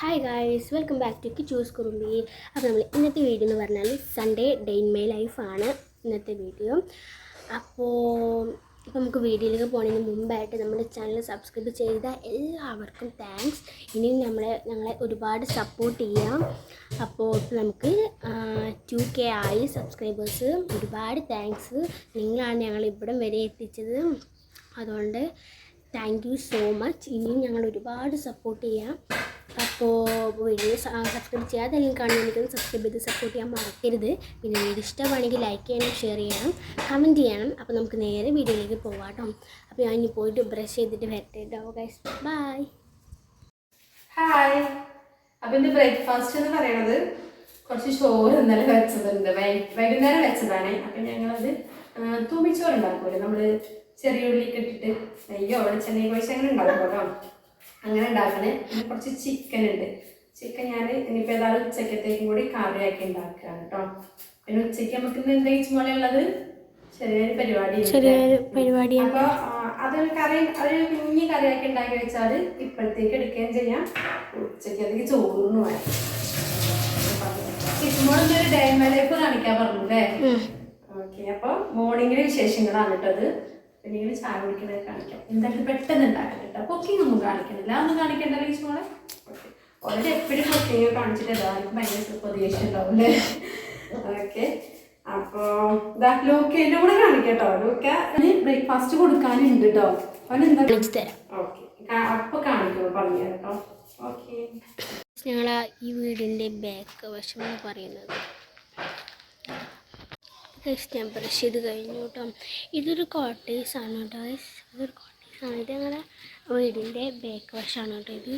Hi guys welcome back to choose Kurumbi അപ്പോൾ നമ്മൾ ഇന്നത്തെ വീഡിയോ എന്ന് പറഞ്ഞാൽ സൺഡേ ഡേ മൈ ലൈഫാണ് ഇന്നത്തെ വീഡിയോ അപ്പോൾ ഇപ്പോൾ നമുക്ക് വീഡിയോയിലേക്ക് പോകുന്നതിന് മുമ്പായിട്ട് നമ്മുടെ ചാനൽ സബ്സ്ക്രൈബ് ചെയ്ത എല്ലാവർക്കും താങ്ക്സ് ഇനിയും നമ്മളെ ഞങ്ങളെ ഒരുപാട് സപ്പോർട്ട് ചെയ്യാം. അപ്പോൾ നമുക്ക് ടു കെ ആയി സബ്സ്ക്രൈബേഴ്സ് ഒരുപാട് താങ്ക്സ് നിങ്ങളാണ് ഞങ്ങൾ ഇവിടം വരെ എത്തിച്ചത്. അതുകൊണ്ട് താങ്ക് യു സോ മച്ച് ഇനിയും ഞങ്ങൾ ഒരുപാട് സപ്പോർട്ട് ചെയ്യാം. അപ്പോൾ വീഡിയോ സബ്സ്ക്രൈബ് ചെയ്യാതെ അല്ലെങ്കിൽ കാണുന്നതെങ്കിൽ സബ്സ്ക്രൈബ് ചെയ്ത് സപ്പോർട്ട് ചെയ്യാൻ മറക്കരുത്. പിന്നെ വീഡിയോ ഇഷ്ടമാണെങ്കിൽ ലൈക്ക് ചെയ്യണം ഷെയർ ചെയ്യണം കമന്റ് ചെയ്യണം അപ്പോൾ നമുക്ക് നേരെ വീഡിയോയിലേക്ക് പോവാട്ടോ അപ്പോൾ ഞാൻ ഇനി പോയിട്ട് ബ്രഷ് ചെയ്തിട്ട് വരട്ടെ കേട്ടോ ഗൈസ് ബൈ ഹായ് അപ്പോൾ എന്റെ ബ്രേക്ക്ഫാസ്റ്റ് എന്ന് പറയുന്നത് കുറച്ച് ചോറ് ഇന്നലെ വെച്ചതുണ്ട്. വൈകുന്നേരം വെച്ചതാണ്. അപ്പം ഞങ്ങളത് തൂമിച്ചോറ് ഉണ്ടാക്കൂലെ. നമ്മൾ ചെറിയ ഉള്ളിക്കിട്ടിട്ട് നെയ്യോ വെളിച്ചെണ്ണയോ കുഴിച്ച് അങ്ങനെ ഉണ്ടാക്കും കേട്ടോ അങ്ങനെ ഉണ്ടാക്കണേ. പിന്നെ കുറച്ച് ചിക്കൻ ഉണ്ട്. ചിക്കൻ ഞാൻ ഇനിയിപ്പോൾ ഏതായാലും ഉച്ചക്കത്തേക്കും കൂടി കറിയാക്കി ഉണ്ടാക്കുകയാണ് കേട്ടോ പിന്നെ ഉച്ചയ്ക്ക് നമുക്ക് ഇന്ന് എന്തെങ്കിലും പോലെ ഉള്ളത്? ചെറിയൊരു പരിപാടി ചെറിയൊരു പരിപാടി അപ്പൊ ആ, അതൊരു കറി അതൊരു കുഞ്ഞു കറിയാക്കി ഉണ്ടാക്കി വെച്ചാൽ ഇപ്പോഴത്തേക്ക് എടുക്കുകയും ചെയ്യാം. ഉച്ചക്കത്തേക്ക് ചോറിന് വേണം ചിക്കുമ്പോഴൊന്നും ഒരു ഡേ മലയൊക്കെ കാണിക്കാൻ പറഞ്ഞു അല്ലേ ഓക്കെ അപ്പോൾ മോർണിംഗിലെ വിശേഷങ്ങളാണ് കേട്ടത് പിന്നെ ഇങ്ങനെ ചായ കുടിക്കണത് കാണിക്കാം. എന്തായാലും പെട്ടെന്ന് ഉണ്ടാക്കാൻ കേട്ടോ കുക്കിംഗ് ഒന്നും കാണിക്കണില്ല ഒന്നും കാണിക്കേണ്ട ഈ മോളെ? ഓൾറെഡി എപ്പോഴും കുക്കിംഗ് കാണിച്ചിട്ട് എല്ലാവർക്കും ഭയങ്കര പ്രതീക്ഷ ഉണ്ടാവും അല്ലേ ഓക്കെ അപ്പോൾ ഇതാ ലൂക്ക എന്റെ കൂടെ കാണിക്കട്ടോ ലൂക്ക ബ്രേക്ക്ഫാസ്റ്റ് കൊടുക്കാനുണ്ട് കേട്ടോ അവൻ എന്താ? ഓക്കെ അപ്പൊ കാണിക്കുമോ പറഞ്ഞു കേട്ടോ ഓക്കെ ഞങ്ങൾ ഈ വീടിന്റെ ബാക്ക് വശം പറയുന്നത്. ഗൈസ് ഞാൻ ബ്രഷ് ചെയ്ത് കഴിഞ്ഞു കേട്ടോ ഇതൊരു കോട്ടേഴ്സ് ആണ് കേട്ടോ ഗൈസ് ഇതൊരു കോട്ടേഴ്സ് ആണ്. ഇത് ഞങ്ങളുടെ വീടിന്റെ ബാക്ക് വശമാണ് കേട്ടോ ഇത്.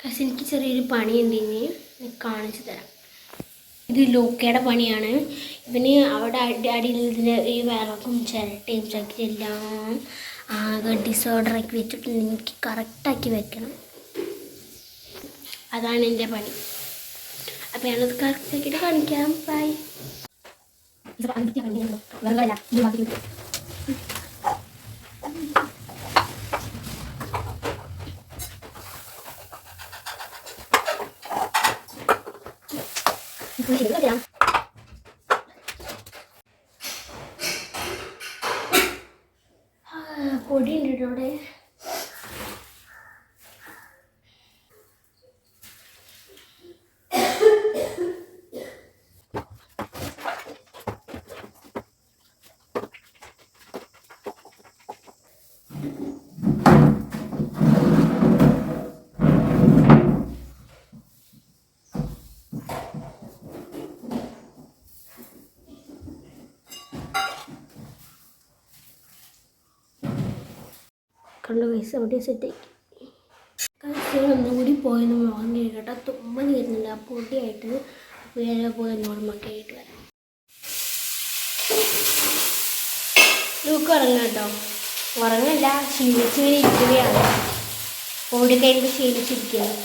ഗൈസ് എനിക്ക് ചെറിയൊരു പണിയുണ്ട് ഇനി. കാണിച്ചു തരാം. ഇത് ലൂക്കയുടെ പണിയാണ്. ഇവന് അവിടെ അടി അടിയിൽ ഇതിന് ഈ വിറകും ചിരട്ടയും ചക്കി എല്ലാം ആകെ ഡിസോർഡർ ആക്കി വെച്ചിട്ടുണ്ട്. എനിക്ക് കറക്റ്റാക്കി വെക്കണം. അതാണ് എന്റെ പണി. അപ്പം ഞാനത് കറക്റ്റ് കാണിക്കാം. ബൈ പൊടി ഉണ്ട് ഇവിടെ. കണ്ടു പൈസ അവിടെ സെറ്റ് ആക്കി കഴിച്ചാൽ ഒന്നും കൂടി പോയെന്ന് മുഖം കേട്ടോ. തുമ്മൽ വരുന്നില്ല. ആ പൊടിയായിട്ട് വേറെ പോയി നോർമൊക്കെ ആയിട്ട് വരാം. ലൂക്ക് ഉറങ്ങും കേട്ടോ. ഉറങ്ങല്ല ക്ഷീണിച്ചിങ്ങനെ ഇരിക്കുകയാണ്. ഓടി കഴിഞ്ഞിട്ട് ക്ഷീണിച്ചിരിക്കുകയാണ്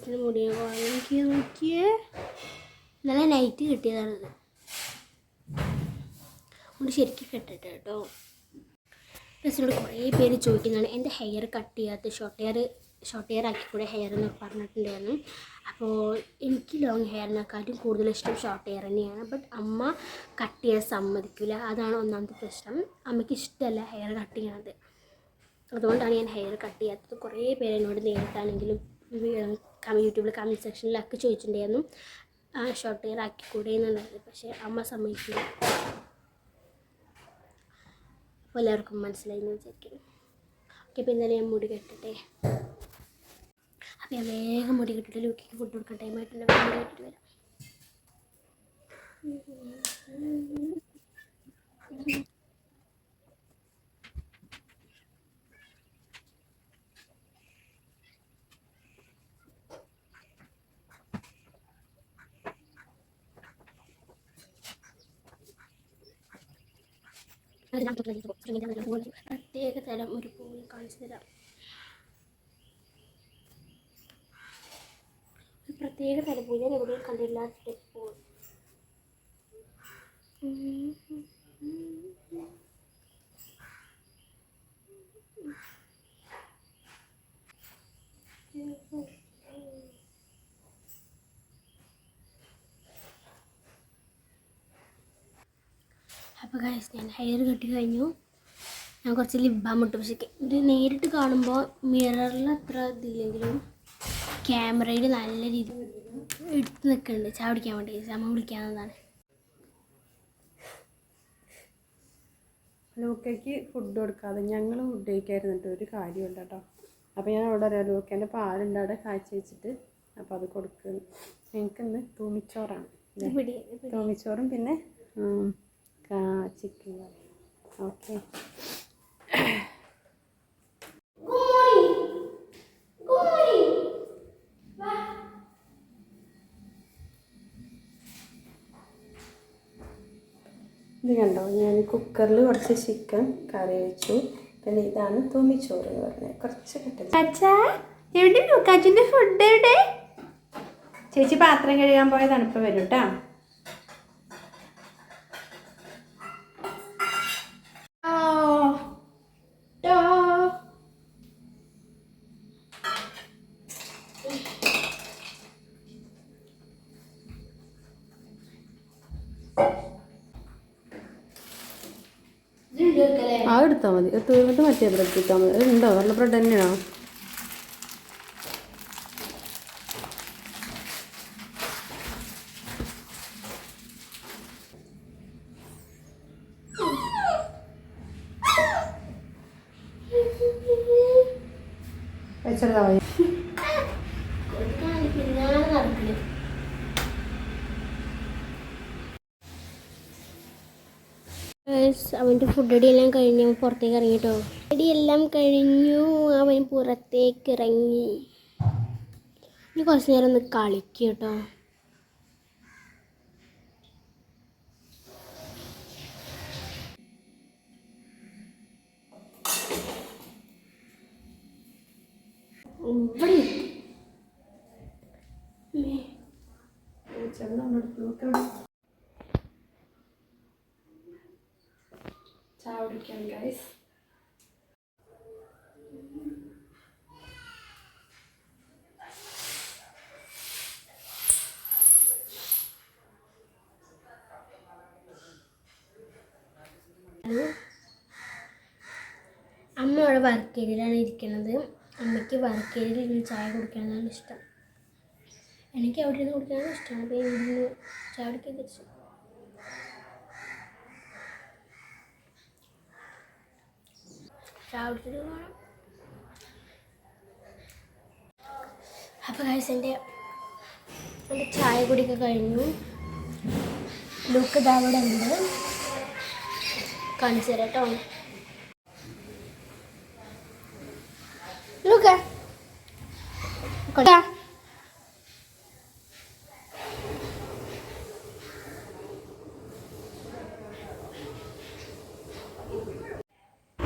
കെട്ടത് മുടിയൊക്കെ മുടി എനിക്ക് നോക്കിയേ നല്ല നൈറ്റ് കിട്ടിയതാണിത് മുടി ശരിക്കും കെട്ടിട്ട് കേട്ടോ. ഡ്രസ്സിനോട് കുറേ പേര് ചോദിക്കുന്നതാണ് എന്റെ ഹെയർ കട്ട് ചെയ്യാത്ത ഷോർട്ട് ഹെയർ ഷോർട്ട് ഹെയർ ആക്കി കൂടെ ഹെയർ എന്ന് പറഞ്ഞിട്ടുണ്ടായിരുന്നു. അപ്പോൾ എനിക്ക് ലോങ് ഹെയറിനെക്കാട്ടും കൂടുതൽ ഇഷ്ടം ഷോർട്ട് ഹെയർ തന്നെയാണ്. ബട്ട് അമ്മ കട്ട് ചെയ്യാൻ സമ്മതിക്കില്ല അതാണ് ഒന്നാമത്തെ പ്രശ്നം. അമ്മയ്ക്ക് ഇഷ്ടമല്ല ഹെയർ കട്ട് ചെയ്യണത് അതുകൊണ്ടാണ് ഞാൻ ഹെയർ കട്ട് ചെയ്യാത്തത്. കുറേ പേര് എന്നോട് നേരിട്ടാണെങ്കിലും യൂട്യൂബിൽ കമന്റ് സെക്ഷനിലൊക്കെ ചോദിച്ചിട്ടുണ്ടായിരുന്നു. ഷോർട്ട് ഹെയർ ആക്കിക്കൂടെ എന്നുള്ളത് പക്ഷേ അമ്മ സമ്മതിക്കില്ല അപ്പോൾ എല്ലാവർക്കും മനസ്സിലായി എന്ന് വിചാരിക്കുന്നു. ഓക്കെ അപ്പോൾ ഇന്നലെ ഞാൻ മുടി കെട്ടട്ടെ. അപ്പോൾ ഞാൻ വേഗം മുടി കെട്ടിട്ട് ലൂക്കിക്ക് ഫുഡ് കൊടുക്കാൻ ടൈം ആയിട്ടുണ്ട്. വേഗം മുടി കെട്ടിട്ട് വരാം. പ്രത്യേക തരം ഒരു പൂവ് കാണിച്ചു തരാം പ്രത്യേക തരം ഞാൻ എവിടെയും കണ്ടില്ലാത്ത പോകും അപ്പോൾ ഗൈസ് ഞാൻ ഹെയർ കെട്ടി കഴിഞ്ഞു. ഞാൻ കുറച്ച് ലിപ് ബാം ഇട്ടു പക്ഷേ ഇത് നേരിട്ട് കാണുമ്പോൾ മിററിൽ അത്ര ഇതില്ലെങ്കിലും ക്യാമറയിൽ നല്ല രീതിയിൽ എടുത്ത് നിൽക്കുന്നുണ്ട് ചാവടിക്കാൻ വേണ്ടി. സമ വിളിക്കാവുന്നതാണ് ലൂക്കയ്ക്ക് ഫുഡ് കൊടുക്കാതെ ഞങ്ങൾ ഫുഡ് കഴിക്കായിരുന്നിട്ട് ഒരു കാര്യമില്ല കേട്ടോ അപ്പോൾ ഞാൻ അവിടെ അറിയാം ലൂക്കേന്റെ പാലുണ്ട്. അവിടെ കാഴ്ച വെച്ചിട്ട് അപ്പോൾ അത് കൊടുക്കുന്നു. എനിക്കിന്ന് തൂമിച്ചോറാണ്. തൂമിച്ചോറും പിന്നെ ചിക്കൻ കറി. ഓക്കെ ഇത് കണ്ടോ? ഞാൻ കുക്കറിൽ കുറച്ച് ചിക്കൻ കറി വെച്ചു. പിന്നെ ഇതാണ് തൂമിച്ചോറ് എന്ന് പറഞ്ഞത്. കുറച്ച് കിട്ടും എവിടെ ഫുഡ് എവിടെ? ചേച്ചി പാത്രം കഴുകാൻ പോയ തണുപ്പ് വരും കേട്ടോ എടുത്താൽ മതി. എടുത്ത് തീർന്നിട്ട് മറ്റേ ബ്രെഡ് എടുത്താൽ മതി. ഉണ്ടോ നല്ല ബ്രെഡ് തന്നെയാണോ വെച്ചെടുത്താൽ മതി കൊടുക്കാൻ പിന്നാലെ നടക്കില്ല അവന്റെ ഫുഡ് അടി എല്ലാം കഴിഞ്ഞു അവൻ പുറത്തേക്ക് ഇറങ്ങി കേട്ടോ അടി എല്ലാം കഴിഞ്ഞു അവൻ പുറത്തേക്ക് ഇറങ്ങി. ഇനി കുറച്ച് നേരം ഒന്ന് കളിക്കും കേട്ടോ. ഇവിടെ കുടിക്കാൻ ഗൈസ് അമ്മ അവിടെ വർക്കേരിയിലാണ് ഇരിക്കുന്നത്. അമ്മയ്ക്ക് വർക്കേരിയിൽ ഇരുന്ന് ചായ കുടിക്കാനാണ് ഇഷ്ടം. എനിക്ക് അവിടെ ഇരുന്ന് കുടിക്കാനാണ് ഇഷ്ടമാണ് അപ്പോൾ ഇരുന്ന് ചായ കുടിക്കാൻ തിരിച്ചു. ചായ ഗൈസ് എന്റെ എന്റെ ചായ കുടിയൊക്കെ കഴിഞ്ഞു. ലുക്ക് ഇതാ അവിടെ ഉണ്ട്. കാണിച്ചു തരാം കേട്ടോ.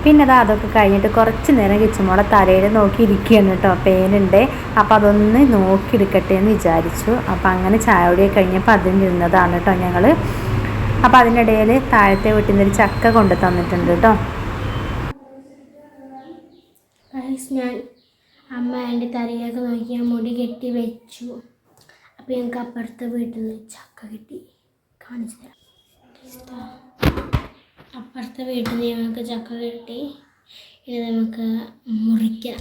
പിന്നെ അത് അതൊക്കെ കഴിഞ്ഞിട്ട് കുറച്ച് നേരം കിച്ചുമോളെ തലയിൽ നോക്കി ഇരിക്കുകയാണ് കേട്ടോ. പേനുണ്ട്. അപ്പോൾ അതൊന്ന് നോക്കി എടുക്കട്ടെ എന്ന് വിചാരിച്ചു. അപ്പോൾ അങ്ങനെ ചായ കുടിയൊക്കെ കഴിഞ്ഞപ്പോൾ അതിന് നിന്നതാണ് കേട്ടോ ഞങ്ങൾ അപ്പോൾ അതിനിടയിൽ താഴത്തെ വീട്ടിൽ നിന്നൊരു ചക്ക കൊണ്ട് തന്നിട്ടുണ്ട് കേട്ടോ. ഞാൻ അമ്മ എന്റെ തലയിലൊക്കെ നോക്കി ഞാൻ മുടി കെട്ടി വെച്ചു. അപ്പോൾ ഞങ്ങൾക്ക് അപ്പുറത്തെ വീട്ടിൽ നിന്ന് ചക്ക കിട്ടി. കാണിച്ചു തരാം. അപ്പുറത്തെ വീട്ടിൽ ഞങ്ങൾക്ക് ചക്ക കിട്ടി. ഇനി നമുക്ക് മുറിക്കാം.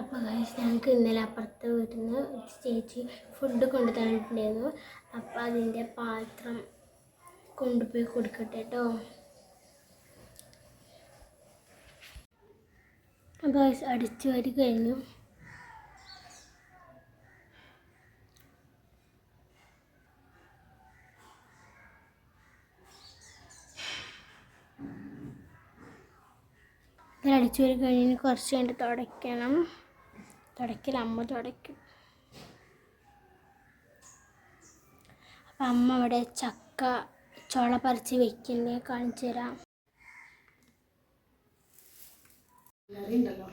അപ്പോൾ ഞങ്ങൾക്ക് ഇന്നലെ അപ്പുറത്തെ വീട്ടിൽ നിന്ന് ചേച്ചി ഫുഡ് കൊണ്ടു തന്നിട്ടുണ്ടായിരുന്നു. അപ്പോൾ അതിന്റെ പാത്രം കൊണ്ടുപോയി കൊടുക്കട്ടെ കേട്ടോ. അപ്പോൾ അടിച്ചു വരി കഴിഞ്ഞു. വരി കഴിഞ്ഞ് കുറച്ച് കഴിഞ്ഞിട്ട് തുടയ്ക്കണം. തുടയ്ക്കൽ അമ്മ തുടയ്ക്കും. അപ്പം അമ്മ അവിടെ ചക്ക ചോള പറിച്ച് വെക്കുന്നത് കാണിച്ചു തരാം. ഉണ്ടല്ലോ.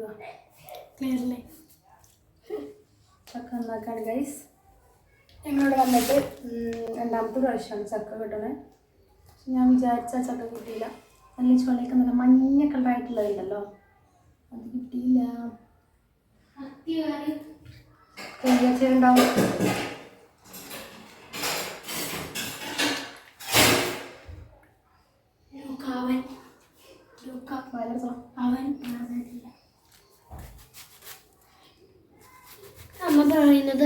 വെച്ചു ക്ലിയർലേ ചക്ക ഉണ്ടാക്കാണ് ഗൈസ് ഞങ്ങളിവിടെ വന്നിട്ട് രണ്ടാമത്തെ പ്രാവശ്യമാണ് ചക്ക കിട്ടണേ. ഞാൻ വിചാരിച്ച ചക്ക കിട്ടിയില്ല. നല്ല ചുളയൊക്കെ നല്ല മഞ്ഞ കളറായിട്ടുള്ളതുണ്ടല്ലോ അത് കിട്ടിയില്ല. ഉണ്ടാവും. അവൻ ലൂക്ക അവൻ പറഞ്ഞിട്ടില്ല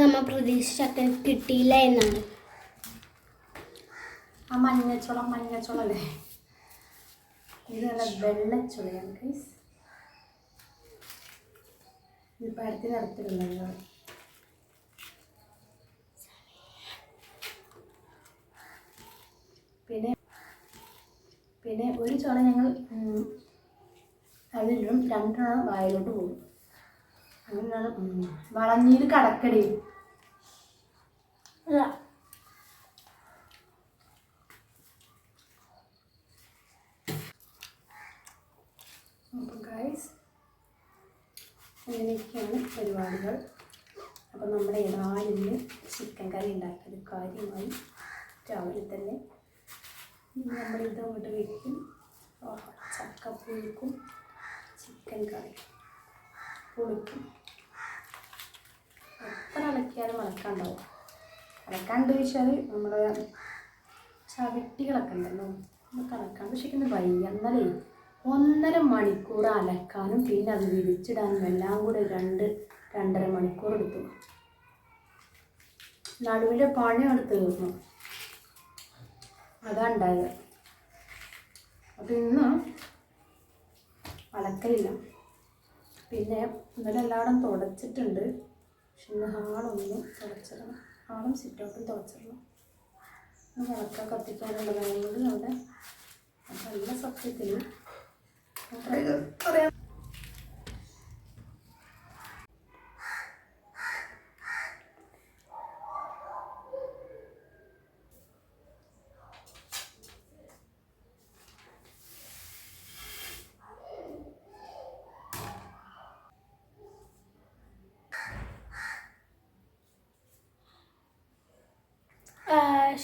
അമ്മ പ്രതീക്ഷിച്ചക്കൻ കിട്ടിയില്ല എന്നാണ്. ആ മഞ്ഞച്ചോളം മഞ്ഞച്ചോളം അല്ലേ? ഇത് ഗൈസ് ഇത് പരത്തി നിറത്തിലുള്ളത് പിന്നെ പിന്നെ ഒരു ചോള ഞങ്ങൾ അതിലും രണ്ടെണ്ണം വായിലോട്ട് പോകും. അങ്ങനെയാണ് ഉം, വളഞ്ഞീര് കടക്കടി. അപ്പോൾ ഗൈസ് അങ്ങനെയൊക്കെയാണ് പരിപാടികൾ. അപ്പോൾ നമ്മുടെ രാവിലെ ചിക്കൻ കറി ഉണ്ടാക്കിയത് കാര്യമായി രാവിലെ തന്നെ. ഇനി നമ്മളിത് അങ്ങോട്ട് വയ്ക്കും ചക്ക പുഴുക്കും ചിക്കൻ കറി പുളിക്കും എത്ര അലക്കിയാലും അലക്കാണ്ടാവും. അലക്കാണ്ട് ചോദിച്ചാൽ നമ്മുടെ ചവിട്ടികളൊക്കെ ഉണ്ടല്ലോ നമുക്ക് അലക്കാൻ പക്ഷേ ഇന്ന് വയ്യ എന്നാലേ ഒന്നര മണിക്കൂർ അലക്കാനും പിന്നെ അത് വിരിച്ചിടാനും എല്ലാം കൂടെ രണ്ട് രണ്ടര മണിക്കൂർ എടുത്തു. നടുവിലെ പണി എടുത്ത് തീർന്നു. അതാ ഉണ്ടായത്. അപ്പം ഇന്ന് അലക്കലില്ല. പിന്നെ ഇന്നലെ എല്ലായിടം തുടച്ചിട്ടുണ്ട്. പക്ഷെ ഇന്ന് ഹാളൊന്നും തുടച്ചിടണം ഹാളും സിറ്റൗട്ടും തുടച്ചിടണം ഇന്ന് വിളക്ക കത്തിക്കാനുള്ളതായതുകൊണ്ട് അവിടെ നല്ല സത്യത്തിൽ പറയാം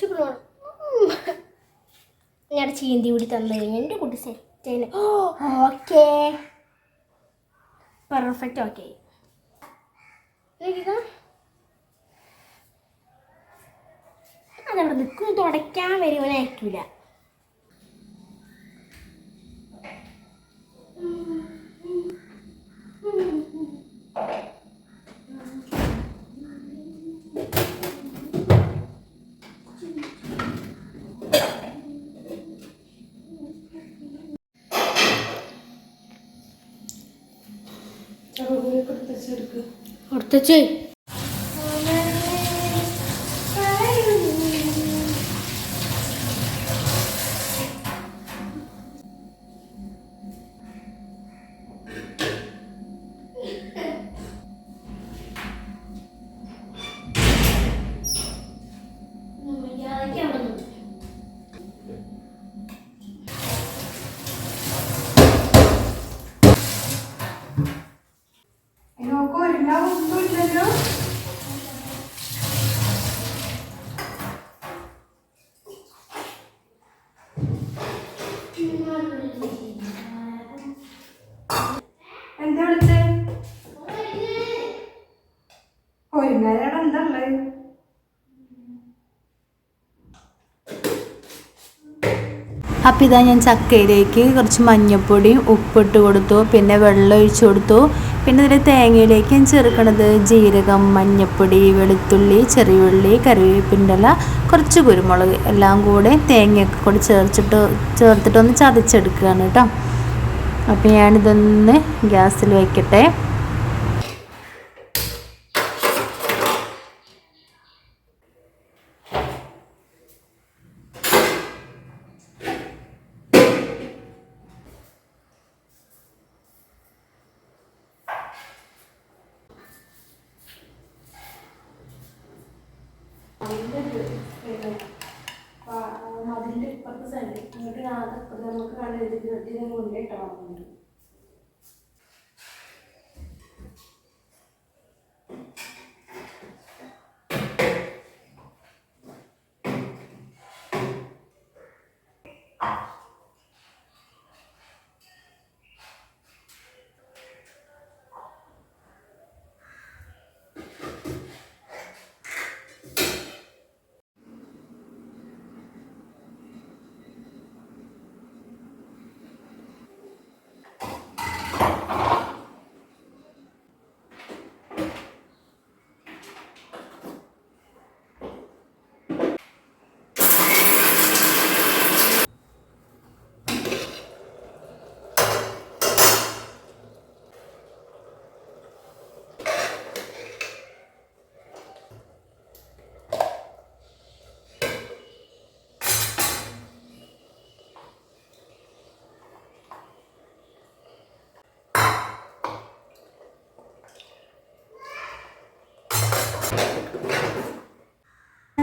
ശുക്രമാണ് ഞാൻ ചീന്തി കൂടി തന്നു കഴിഞ്ഞാൽ എന്റെ കുട്ടി സെറ്റ് ആയി ഓക്കെ പെർഫെക്റ്റ് ഓക്കെ അതവിടെ നിൽക്കും തുടയ്ക്കാൻ വരുവാനായിരിക്കില്ല കൊടുത്തച്ചേ അപ്പോൾ ഇതാ ഞാൻ ചക്കയിലേക്ക് കുറച്ച് മഞ്ഞൾപ്പൊടിയും ഉപ്പിട്ട് കൊടുത്തു പിന്നെ വെള്ളം ഒഴിച്ചു കൊടുത്തു. പിന്നെ ഇതിൽ തേങ്ങയിലേക്ക് ഞാൻ ചേർക്കണത് ജീരകം മഞ്ഞൾപ്പൊടി വെളുത്തുള്ളി ചെറിയുള്ളി കറിവേപ്പിന്റെ ഇല കുറച്ച് കുരുമുളക് എല്ലാം കൂടെ തേങ്ങയൊക്കെ കൂടി ചേർച്ചിട്ട് ചേർത്തിട്ടൊന്ന് ചതച്ചെടുക്കുകയാണ് കേട്ടോ. അപ്പോൾ ഞാനിതൊന്ന് ഗ്യാസിൽ വയ്ക്കട്ടെ അതിന്റെ അതിന്റെ ഇപ്പുറത്തെ സൈഡ് ഇങ്ങോട്ട് നമുക്ക് കണ്ടെഴുതി കൊണ്ടേ കാണുന്നുണ്ട്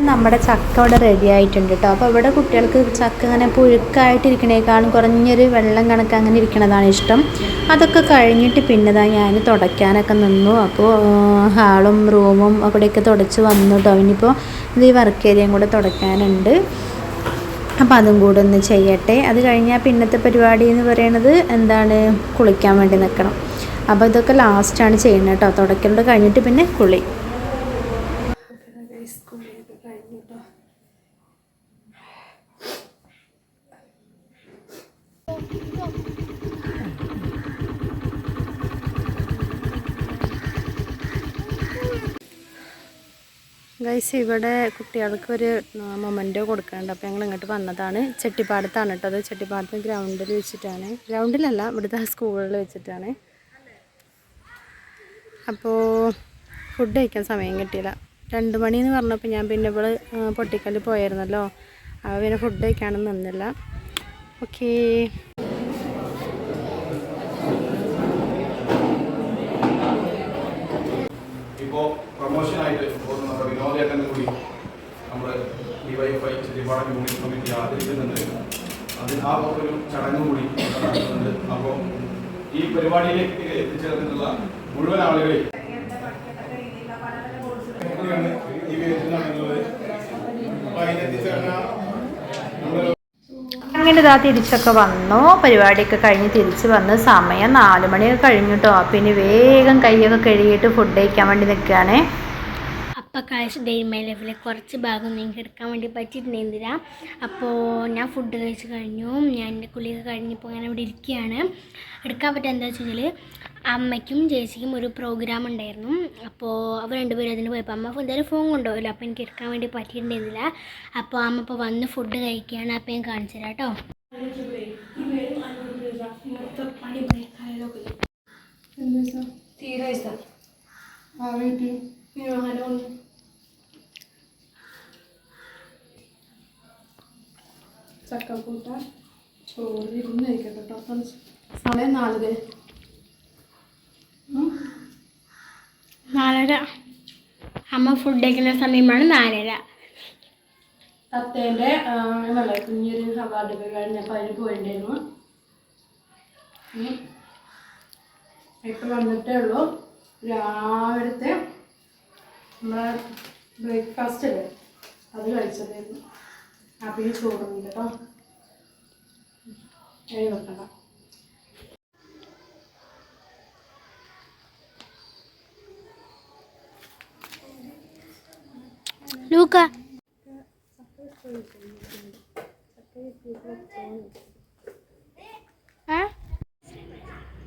നമ്മുടെ ചക്ക ഇവിടെ റെഡി ആയിട്ടുണ്ട് കേട്ടോ അപ്പോൾ ഇവിടെ കുട്ടികൾക്ക് ചക്ക ഇങ്ങനെ പുഴുക്കായിട്ടിരിക്കണേക്കാളും കുറഞ്ഞൊരു വെള്ളം കണക്ക് അങ്ങനെ ഇരിക്കണതാണ് ഇഷ്ടം. അതൊക്കെ കഴിഞ്ഞിട്ട് പിന്നെ ദാ ഞാൻ തുടയ്ക്കാനൊക്കെ നിന്നു. അപ്പോൾ ഹാളും റൂമും അവിടെയൊക്കെ തുടച്ച് വന്നു കേട്ടോ ഇനിയിപ്പോൾ ഇത് ഈ വർക്ക് ഏരിയയും കൂടെ തുടയ്ക്കാനുണ്ട്. അപ്പോൾ അതും കൂടെ ഒന്ന് ചെയ്യട്ടെ. അത് കഴിഞ്ഞാൽ പിന്നത്തെ പരിപാടി എന്ന് പറയുന്നത് എന്താണ്? കുളിക്കാൻ വേണ്ടി നിൽക്കണം അപ്പോൾ ഇതൊക്കെ ലാസ്റ്റാണ് ചെയ്യുന്നത് കേട്ടോ തുടയ്ക്കലോട് കഴിഞ്ഞിട്ട് പിന്നെ കുളി. ഗൈസ് ഇവിടെ കുട്ടികൾക്ക് ഒരു മൊമെന്റോ കൊടുക്കാനുണ്ട്. അപ്പോൾ ഞങ്ങൾ ഇങ്ങോട്ട് വന്നതാണ്. ചെട്ടിപ്പാടത്താണ് കേട്ടോ അത്. ചെട്ടിപ്പാടത്ത് ഗ്രൗണ്ടിൽ വെച്ചിട്ടാണ്. ഗ്രൗണ്ടിലല്ല ഇവിടുത്തെ സ്കൂളിൽ വെച്ചിട്ടാണ്. അപ്പോൾ ഫുഡ് കഴിക്കാൻ സമയം കിട്ടിയില്ല. രണ്ട് മണിന്ന് പറഞ്ഞപ്പോൾ ഞാൻ പിന്നെ ഇവിടെ പൊട്ടിക്കല്ല് പോയായിരുന്നല്ലോ. അപ്പോൾ പിന്നെ ഫുഡ് കഴിക്കാനൊന്നും നിന്നില്ല. ഓക്കേ ഇപ്പോൾ പ്രൊമോഷനായിട്ട് ഇപ്പോൾ നമ്മുടെ വിനോദേട്ടൻ കൂടി നമ്മൾ വൈഫൈ ചെറിയപാടം യൂണിറ്റ് കമ്മിറ്റി ആദരിക്കുന്നുണ്ട് അതിൽ ആ ഒരു ചടങ്ങ് കൂടി നടക്കുന്നുണ്ട്. അപ്പോൾ ഈ പരിപാടിയിലേക്ക് എത്തിച്ചേർന്നിട്ടുള്ള മുഴുവൻ നമ്മുടെ അങ്ങനെ ഇതാ തിരിച്ചൊക്കെ വന്നു. പരിപാടിയൊക്കെ കഴിഞ്ഞ് തിരിച്ച് വന്ന് സമയം നാല് മണിയൊക്കെ കഴിഞ്ഞു കേട്ടോ അപ്പം വേഗം കൈയൊക്കെ കഴുകിയിട്ട് ഫുഡ് കഴിക്കാൻ വേണ്ടി നിൽക്കുകയാണേ അപ്പം കാശ് ഡെയിലി മൈ ലൈഫിലെ കുറച്ച് ഭാഗം നിങ്ങൾക്ക് എടുക്കാൻ വേണ്ടി പറ്റിയിട്ടുണ്ടായിരുന്നില്ല അപ്പോൾ ഞാൻ ഫുഡ് കഴിച്ച് കഴിഞ്ഞു. ഞാൻ എന്റെ കുളിയൊക്കെ കഴിഞ്ഞപ്പോൾ ഞാൻ ഇവിടെ ഇരിക്കുകയാണ്. എടുക്കാൻ പറ്റുക എന്താ വെച്ച് കഴിഞ്ഞാൽ അമ്മയ്ക്കും ചേച്ചിക്കും ഒരു പ്രോഗ്രാം ഉണ്ടായിരുന്നു. അപ്പോൾ അവർ രണ്ടുപേരും അതിന് പോയപ്പോൾ അമ്മ എന്തായാലും ഫോൺ കൊണ്ടുപോകില്ല അപ്പോൾ എനിക്ക് എടുക്കാൻ വേണ്ടി പറ്റിയിട്ടുണ്ടായിരുന്നില്ല അപ്പോൾ അമ്മ ഇപ്പോൾ വന്ന് ഫുഡ് കഴിക്കുകയാണ്. അപ്പോൾ ഞാൻ കാണിച്ചു തരാം കേട്ടോ. തീരെ ചക്കക്കൂട്ട ചോറ് ഇരുന്ന് കഴിക്കട്ടെ കേട്ടോ അപ്പം സമയം നാലര. നാലര. അമ്മ ഫുഡ് കഴിക്കുന്ന സമയമാണ് നാലര. തത്തേന്റെ നല്ല കുഞ്ഞൊരു അവാർഡ് പരിപാടി അപ്പോൾ അതിന് പോയിട്ടുണ്ടായിരുന്നു ഇപ്പം വന്നിട്ടേ ഉള്ളൂ. രാവിലത്തെ നമ്മളെ ബ്രേക്ക്ഫാസ്റ്റ് അല്ലേ? അത് കഴിച്ചതായിരുന്നു. അപ്പം ഈ ചോറുണ്ട് കേട്ടോ എഴുതി വെക്കണ്ട. ലൂക്ക.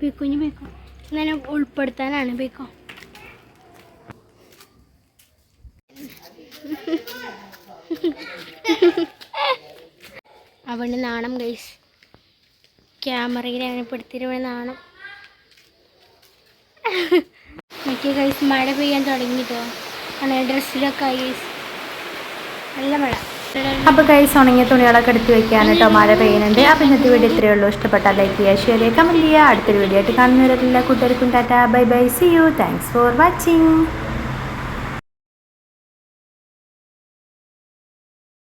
ബേക്കുഞ്ഞ് ബേക്കോ. ഞാൻ ഉൾപ്പെടുത്താനാണ് ബേക്കോ. അവന് നാണം ഗൈസ് ക്യാമറയിൽ അങ്ങനെ നാണം. മറ്റേ ഗൈസ് മഴ പെയ്യാൻ തുടങ്ങിട്ടോ അങ്ങനെ ഡ്രസ്സിലൊക്കെ ഗൈസ് നല്ല മഴ. അപ്പോൾ കൈസ് ഉണങ്ങിയ തുണികളൊക്കെ എടുത്ത് വെക്കാൻ കേട്ടോ മഴ പെയ്യുന്നുണ്ട്. അപ്പോൾ ഇന്നത്തെ വീഡിയോ ഇത്രയേ ഉള്ളൂ. ഇഷ്ടപ്പെട്ടാൽ ലൈക്ക് ചെയ്യുക ഷെയർ ചെയ്യുക കമന്റ് ചെയ്യുക. അടുത്തൊരു വീഡിയോ ആയിട്ട് കാണുന്നവരെല്ലാം കൂട്ടുകാർക്കും tata. Bye bye see you thanks for watching